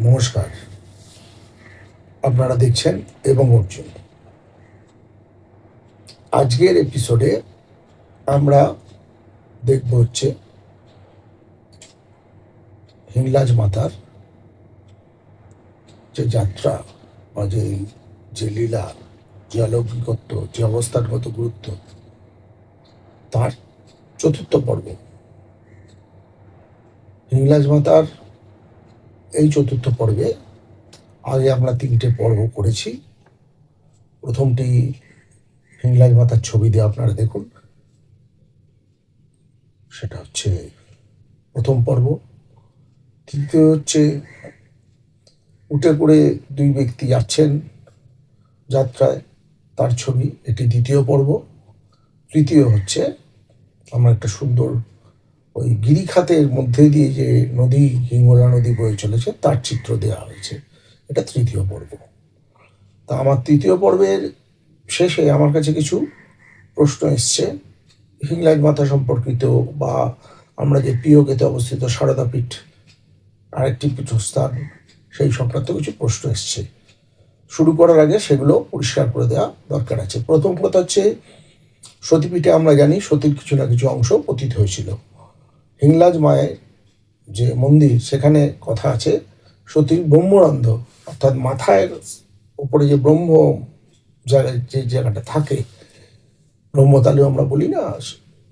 নমস্কার। আপনারা দেখছেন এবং অর্জুন। আজকের এপিসোডে আমরা দেখব হচ্ছে হিংলাজ মাতার যে যাত্রা বা যে যে লীলা, যে অলৌকিকত্ব, যে অবস্থানগত গুরুত্ব, তার চতুর্থ পর্ব। হিংলাজ মাতার এই চতুর্থ পর্বে আগে আমরা তিনটে পর্ব করেছি। প্রথমটি হিংলাজ মাতার ছবি দিয়ে আপনারা দেখুন। সেটা হচ্ছে প্রথম পর্ব। তৃতীয় হচ্ছে উঠে করে দুই ব্যক্তি যাচ্ছেন যাত্রায় তার ছবি। এটি দ্বিতীয় পর্ব। তৃতীয় হচ্ছে আমরা একটা সুন্দর ওই গিরিখাতের মধ্যে দিয়ে যে নদী, হিঙ্গলা নদী বয়ে চলেছে, তার চিত্র দেওয়া হয়েছে। এটা তৃতীয় পর্ব। তা আমার তৃতীয় পর্বের শেষে আমার কাছে কিছু প্রশ্ন এসছে। হিংলাজ মাথা সম্পর্কিত বা আমরা যে পিওকেতে অবস্থিত সারদা পীঠ, আরেকটি পীঠস্থান, সেই সংক্রান্ত কিছু প্রশ্ন এসছে। শুরু করার আগে সেগুলো পরিষ্কার করে দেওয়া দরকার আছে। প্রথম কথা হচ্ছে, সতীপীঠে আমরা জানি সতীর কিছু না কিছু অংশ পতিত হয়েছিল। হিংলাজ মায়ের যে মন্দির, সেখানে কথা আছে সতীর ব্রহ্মরন্ধ, অর্থাৎ মাথায় উপরে যে ব্রহ্ম জায়গায় যে জায়গাটা থাকে ব্রহ্মতালু আমরা বলি না,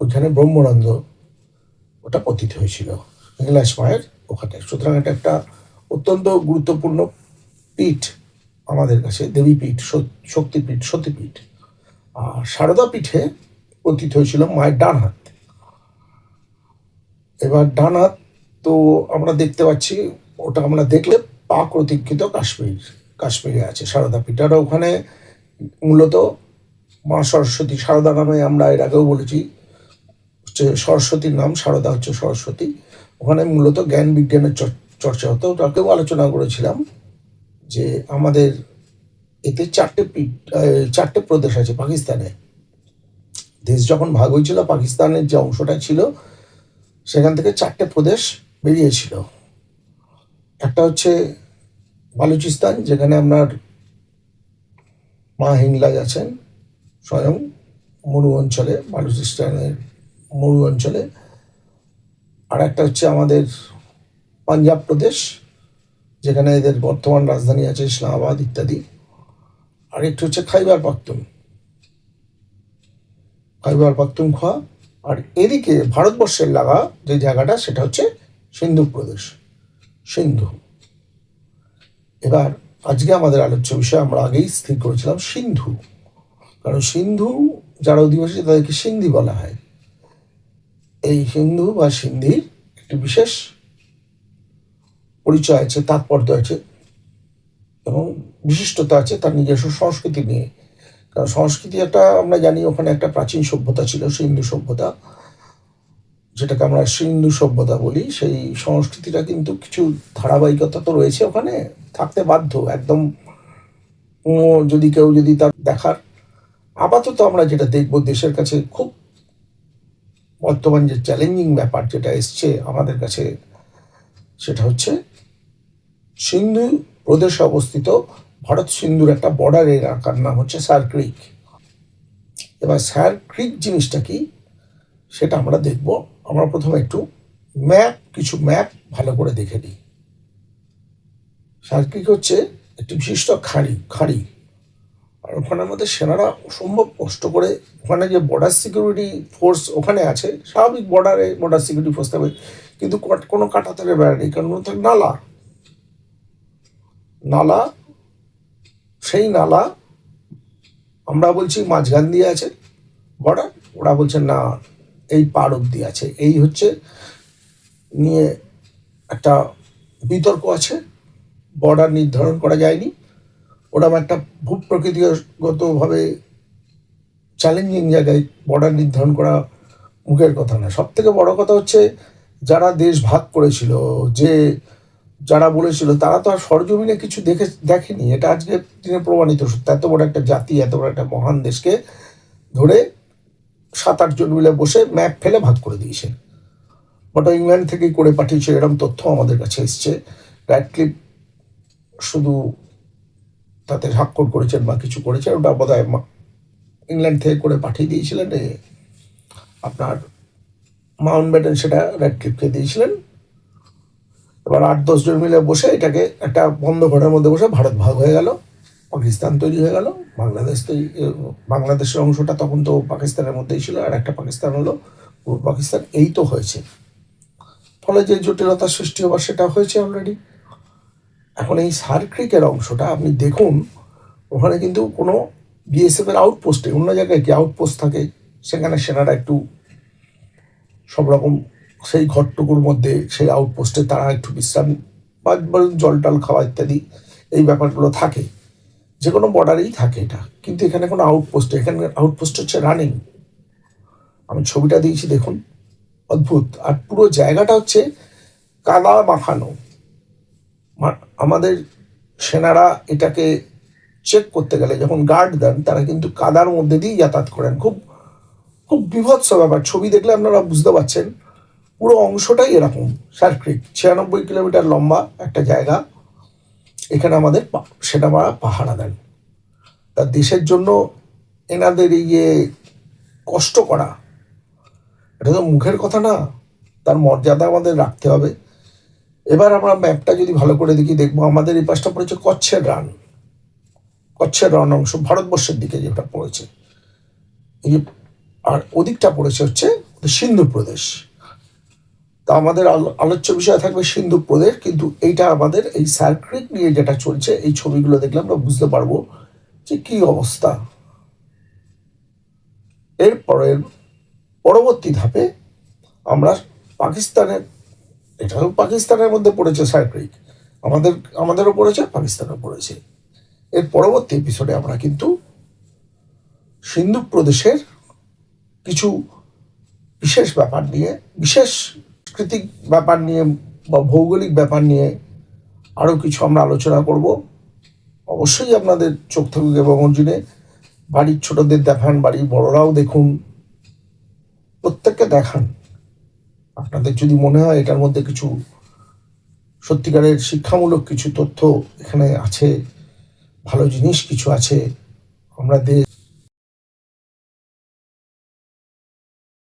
ওইখানে ব্রহ্মরন্ধ, ওটা পতিত হয়েছিল। হিংলাজ মায়ের ওখানে। সুতরাং এটা একটা অত্যন্ত গুরুত্বপূর্ণ পীঠ, আমাদের কাছে দেবীপীঠ শক্তিপীঠ, সতীপীঠ। আর সারদা পীঠে পতিত হয়েছিল মায়ের ডান হাত এবার ডান হাত তো আমরা দেখতে পাচ্ছি, ওটা আমরা দেখলে পাক প্রতীক্ষিত কাশ্মীর, কাশ্মীরে আছে সারদা পীঠ। আর ওখানে মূলত মা সরস্বতী, সারদা নামে আমরা এর আগেও বলেছি, হচ্ছে সরস্বতীর নাম, সারদা হচ্ছে সরস্বতী। ওখানে মূলত জ্ঞান বিজ্ঞানের চর্চা হতো। ওটাকেও আলোচনা করেছিলাম যে আমাদের এতে চারটে পীঠ চারটে প্রদেশ আছে পাকিস্তানে। দেশ যখন ভাগ হয়েছিল, পাকিস্তানের যে অংশটা ছিল সেখান থেকে চারটে প্রদেশ বেরিয়েছিল। একটা হচ্ছে বালুচিস্তান, যেখানে আপনার মা হিংলাজ আছেন স্বয়ং মরু অঞ্চলে, বালুচিস্তানের মরু অঞ্চলে। আর একটা হচ্ছে আমাদের পাঞ্জাব প্রদেশ, যেখানে এদের বর্তমান রাজধানী আছে ইসলামাবাদ ইত্যাদি। আর একটু হচ্ছে খাইবার পাখতুন। খাইবার পাখতুনখোয়া আর এদিকে ভারতবর্ষের লাগা যে জায়গাটা, সেটা হচ্ছে সিন্ধু প্রদেশ। সিন্ধু। এবার আজকে আমাদের আলোচ্য বিষয়, আমরা আগেই স্থির করেছিলাম সিন্ধু। কারণ সিন্ধু, যারা অধিবাসী, তাদেরকে সিন্ধি বলা হয়। এই হিন্দু বা সিন্ধির একটি বিশেষ পরিচয় আছে, তাৎপর্য আছে এবং বিশিষ্টতা আছে তার নিজস্ব সংস্কৃতি নিয়ে। সংস্কৃতি একটা, আমরা জানি ওখানে একটা প্রাচীন সভ্যতা ছিল, সিন্ধু সভ্যতা। যেটাকে আমরা সিন্ধু সভ্যতা বলি, সেই সংস্কৃতিটা কিন্তু কিছু ধারাবাহিকতা তো রয়েছে ওখানে, থাকতে বাধ্য, একদম যদি কেউ যদি তার দেখার। আপাতত আমরা যেটা দেখব, দেশের কাছে খুব বর্তমান যে চ্যালেঞ্জিং ব্যাপার যেটা এসছে আমাদের কাছে, সেটা হচ্ছে সিন্ধু প্রদেশে অবস্থিত ভারত সিন্ধুর একটা বর্ডার এলাকার নাম হচ্ছে সার ক্রিক। এবার সার ক্রিক জিনিসটা কি? সেটা আমরা দেখব। আমরা প্রথমে একটু ম্যাপ, কিছু ম্যাপ ভালো করে দেখে নিই। সার ক্রিক হচ্ছে একটি বিশিষ্ট খাঁড়ি খাঁড়ি। আর ওখানে আমাদের সেনারা অসম্ভব কষ্ট করে ওখানে যে বর্ডার সিকিউরিটি ফোর্স ওখানে আছে, স্বাভাবিক বর্ডারে বর্ডার সিকিউরিটি ফোর্স থাকবে। কিন্তু কোন- কাটাতারের বেড়া নেই কারণ নালা। নালা সেই নালা, আমরা বলছি মাঝখান দিয়ে আছে বর্ডার ওরা বলছে না, এই পার অব্দি আছে। এই হচ্ছে নিয়ে একটা বিতর্ক আছে বর্ডার নির্ধারণ করা যায়নি। ওরকম একটা ভূপ্রকৃতিগতভাবে চ্যালেঞ্জিং জায়গায় বর্ডার নির্ধারণ করা মুখের কথা না। সব থেকে বড় কথা হচ্ছে, যারা দেশ ভাগ করেছিল, যে যারা বলেছিল, তারা তো আর সরজমিনে কিছু দেখে, দেখেনি। এটা আজকে দিনে প্রমাণিত। সত্য, এত বড় একটা জাতি, এত বড় একটা মহান দেশকে ধরে সাত আটজন মিলে বসে ম্যাপ ফেলে ভাগ করে দিয়েছে। ওটা ইংল্যান্ড থেকেই করে পাঠিয়েছে, এরকম তথ্য আমাদের কাছে এসছে। র্যাডক্লিফ শুধু তাতে স্বাক্ষর করেছেন বা কিছু করেছেন, ওটা বোধ হয় ইংল্যান্ড থেকে করে পাঠিয়ে দিয়েছিলেন আপনার মাউন্ট ব্যাটেন সেটা ক্লিপকে দিয়েছিলেন। এবার আট দশজন মিলে বসে এটাকে একটা বন্ধ ঘরের মধ্যে বসে ভারত ভাগ হয়ে গেল, পাকিস্তান তৈরি হয়ে গেল, বাংলাদেশ তৈরি বাংলাদেশের অংশটা তখন তো পাকিস্তানের মধ্যেই ছিল, আর একটা পাকিস্তান হলো পূর্ব পাকিস্তান, এই তো হয়েছে। ফলে যে জটিলতার সৃষ্টি হবার সেটা হয়েছে অলরেডি এখন এই সার্ক্রিকের অংশটা আপনি দেখুন, ওখানে কিন্তু কোনো বিএসএফ এর আউটপোস্টে অন্য জায়গায় কি আউটপোস্ট থাকে? সেখানে সেনারা একটু সব রকম সেই ঘরটুকুর মধ্যে, সেই আউটপোস্টে তারা একটু বিশ্রাম বা জল টল খাওয়া ইত্যাদি এই ব্যাপারগুলো থাকে। যে কোনো বর্ডারেই থাকে এটা। কিন্তু এখানে কোনো আউটপোস্ট এখানে আউটপোস্ট হচ্ছে রানিং আমি ছবিটা দিয়েছি, দেখুন। অদ্ভুত। আর পুরো জায়গাটা হচ্ছে কাদা মাখানো। আমাদের সেনারা এটাকে চেক করতে গেলে যখন গার্ড দেন, তারা কিন্তু কাদার মধ্যে দিয়েই যাতায়াত করেন। খুব খুব বিভৎস ব্যাপার। ছবি দেখলে আপনারা বুঝতে পারছেন। পুরো অংশটাই এরকম। সার্ক্রিক ছিয়ানব্বই কিলোমিটার লম্বা একটা জায়গা। এখানে আমাদের সেনারা পাহারা দেন। তা দেশের জন্য এনাদের এই যে কষ্ট করা, এটা তো মুখের কথা না। তার মর্যাদা আমাদের রাখতে হবে। এবার আমরা ম্যাপটা যদি ভালো করে দেখি, দেখব আমাদের এই পাশটা পড়েছে কচ্ছের রান। কচ্ছের রান অংশ ভারতবর্ষের দিকে যেটা পড়েছে। এই আর ওদিকটা পড়েছে হচ্ছে সিন্ধু প্রদেশ। তা আমাদের আলো- আলোচ্য বিষয় থাকবে সিন্ধু প্রদেশ কিন্তু এইটা আমাদের এই সার্ক্রিক নিয়ে যেটা চলছে, এই ছবিগুলো দেখলে আমরা বুঝতে পারব যে কি অবস্থা। এরপরে পরবর্তী ধাপে আমরা পাকিস্তানের, এটাও পাকিস্তানের মধ্যে পড়েছে সার্ক্রিক আমাদের, আমাদেরও পড়েছে, পাকিস্তানও পড়েছে। এর পরবর্তী এপিসোডে আমরা কিন্তু সিন্ধু প্রদেশের কিছু বিশেষ ব্যাপার নিয়ে, বিশেষ সাংস্কৃতিক ব্যাপার নিয়ে বা ভৌগোলিক ব্যাপার নিয়ে আরও কিছু আমরা আলোচনা করব। অবশ্যই আপনাদের চোখ থাকুক এবং অর্জুনে বাড়ির ছোটদের দেখান, বাড়ির বড়রাও দেখুন, প্রত্যেককে দেখান। আপনাদের যদি মনে হয় এটার মধ্যে কিছু সত্যিকারের শিক্ষামূলক কিছু তথ্য এখানে আছে, ভালো জিনিস কিছু আছে, আমরা দেশ